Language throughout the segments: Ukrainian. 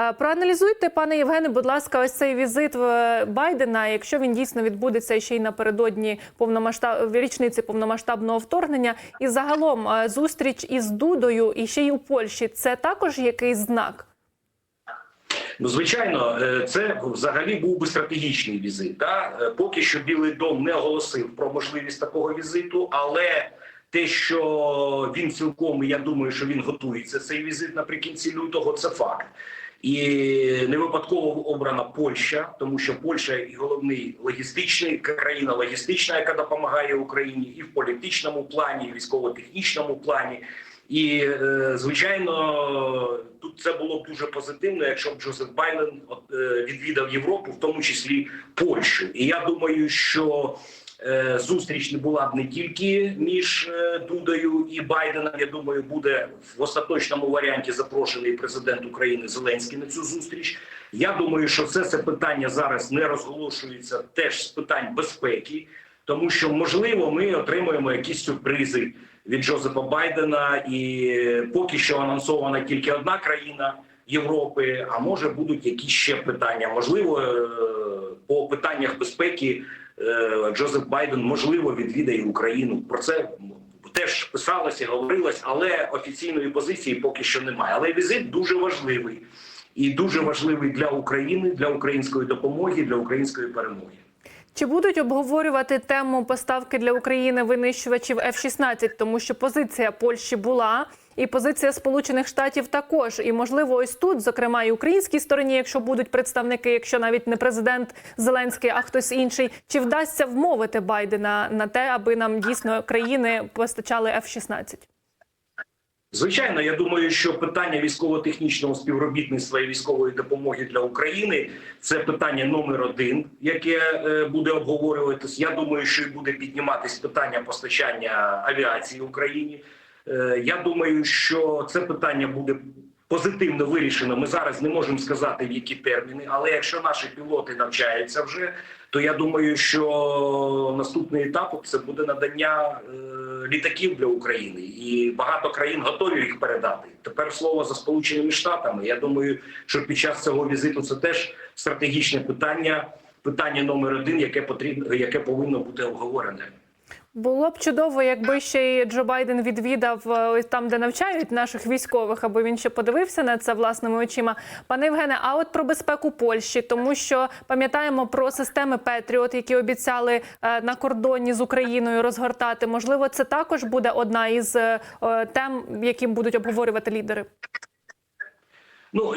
Е, Проаналізуйте, пане Євгене, будь ласка, ось цей візит е, Байдена, якщо він дійсно відбудеться ще й напередодні повномасштаб... річниці повномасштабного вторгнення, і загалом е, зустріч із Дудою і ще й у Польщі, це також якийсь знак. Ну, звичайно, це взагалі був би стратегічний візит. Да? Поки що Білий дом не оголосив про можливість такого візиту, але те, що він цілком, я думаю, що він готується цей візит наприкінці лютого, це факт. І не випадково обрана Польща, тому що Польща і головний логістичний країна логістична, яка допомагає Україні і в політичному плані, і військово-технічному плані. І е, звичайно, тут це було б дуже позитивно, якщо б Джозеф Байден е, відвідав Європу, в тому числі Польщу. І я думаю, що зустріч не була б не тільки між е, Дудою і Байденом. Я думаю, буде в остаточному варіанті запрошений президент України Зеленський на цю зустріч. Я думаю, що все це питання зараз не розголошується теж з питань безпеки, тому що можливо ми отримаємо якісь сюрпризи від Джозефа Байдена, і поки що анонсована тільки одна країна Європи. А може будуть якісь ще питання? Можливо, е, по питаннях безпеки е, Джозеф Байден можливо відвідає Україну. Про це теж писалося, говорилось, але офіційної позиції поки що немає. Але візит дуже важливий і дуже важливий для України, для української допомоги, для української перемоги. Чи будуть обговорювати тему поставки для України винищувачів F-16? Тому що позиція Польщі була, і позиція Сполучених Штатів також. І можливо, ось тут, зокрема, і українській стороні, якщо будуть представники, якщо навіть не президент Зеленський, а хтось інший, чи вдасться вмовити Байдена на те, аби нам дійсно країни постачали F-16? Звичайно, я думаю, що питання військово-технічного співробітництва і військової допомоги для України це питання номер один, яке е, буде обговорюватись. Я думаю, що і буде підніматись питання постачання авіації Україні. Е, Я думаю, що це питання буде позитивно вирішено. Ми зараз не можемо сказати в які терміни, але якщо наші пілоти навчаються вже, то я думаю, що наступний етап це буде надання е, літаків для України, і багато країн готові їх передати. Тепер слово за сполученими штатами. Я думаю, що під час цього візиту це теж стратегічне питання, питання номер один, яке потрібно, яке повинно бути обговорене. Було б чудово, якби ще й Джо Байден відвідав е, там, де навчають наших військових, аби він ще подивився на це власними очима. Пане Євгене, а от про безпеку Польщі, тому що пам'ятаємо про системи Петріот, які обіцяли е, на кордоні з Україною розгортати. Можливо, це також буде одна із е, тем, які будуть обговорювати лідери. Ну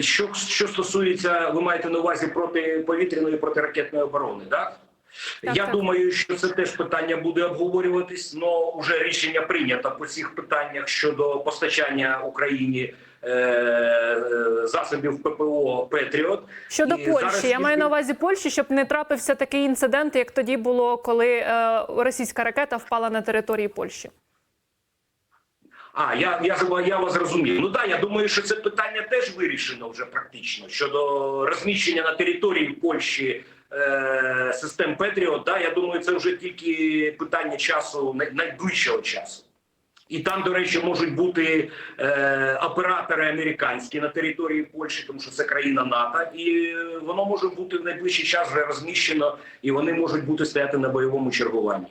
що, що стосується, ви маєте на увазі протиповітряної протиракетної оборони, так? Так, Я так. думаю, що це теж питання буде обговорюватись, але вже рішення прийнято по цих питаннях щодо постачання Україні е, засобів ППО Петріот. Щодо І Польщі, зараз я маю на увазі Польщі, щоб не трапився такий інцидент, як тоді було, коли е, російська ракета впала на території Польщі. А я, я я вас зрозумів. Ну да, я думаю, що це питання теж вирішено вже практично щодо розміщення на території Польщі е, систем Петріот. Да, я думаю, це вже тільки питання часу най- найближчого часу. І там, до речі, можуть бути е, оператори американські на території Польщі, тому що це країна НАТО, і воно може бути в найближчий час вже розміщено, і вони можуть бути стояти на бойовому чергуванні.